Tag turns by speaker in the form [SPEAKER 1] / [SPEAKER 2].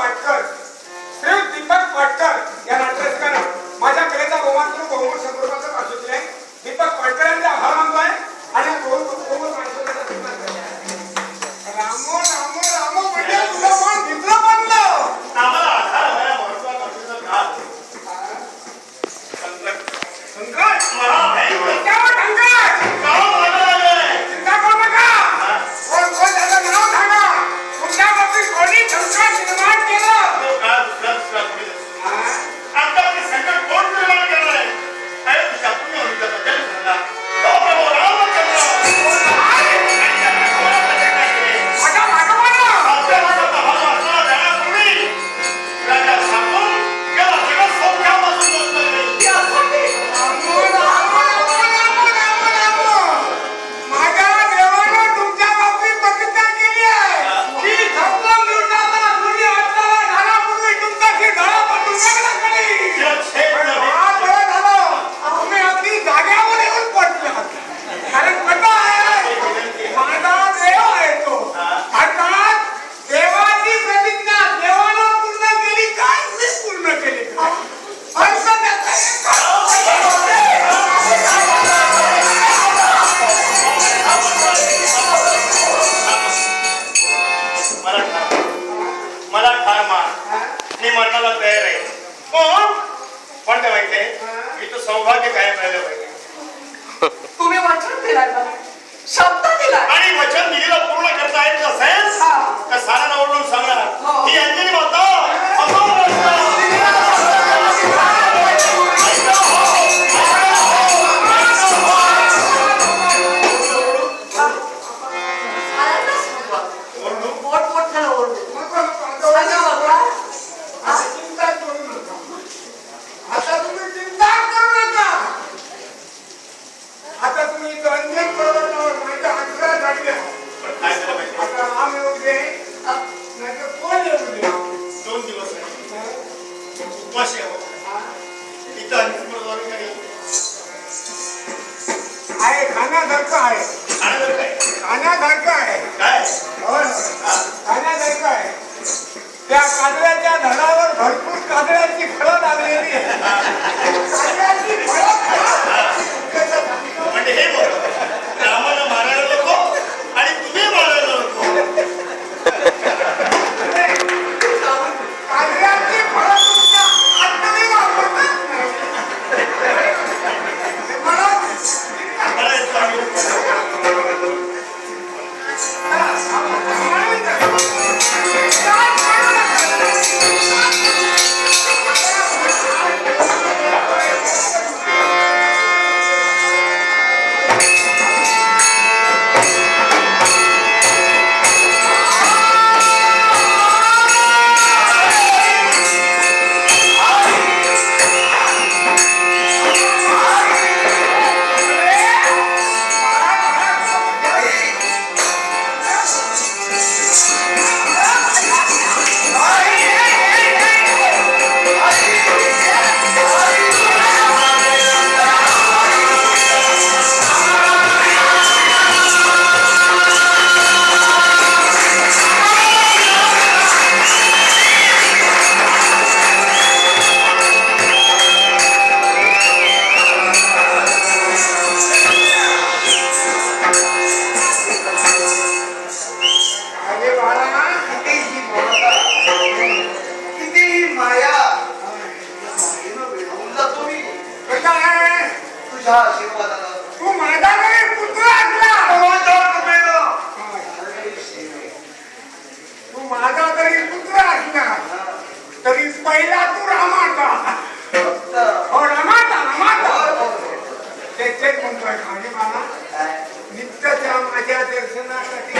[SPEAKER 1] पाटकर श्री दीपक पाटकर या नाटकाला माझ्या कलेचा बहुमान करून बहुमत संदर्भाचा पाठवलेला दीपक पाटकर यांचा आभार
[SPEAKER 2] करायला तयार आहे. पण पण काय माहितीये इथं सौभाग्य ఉపశయం इथं अनुपूर्ण
[SPEAKER 1] आहे खाण्यासारखं आहे
[SPEAKER 2] खाण्यासारखं आहे
[SPEAKER 1] खाण्यासारखं आहे
[SPEAKER 2] काय
[SPEAKER 1] हो तू माझा नाही पुत्र असला तरी पहिला तू रामाचा. हो रामाचा त्याचे मंत्र खाणे मला नित्य त्या माझ्या दर्शनासाठी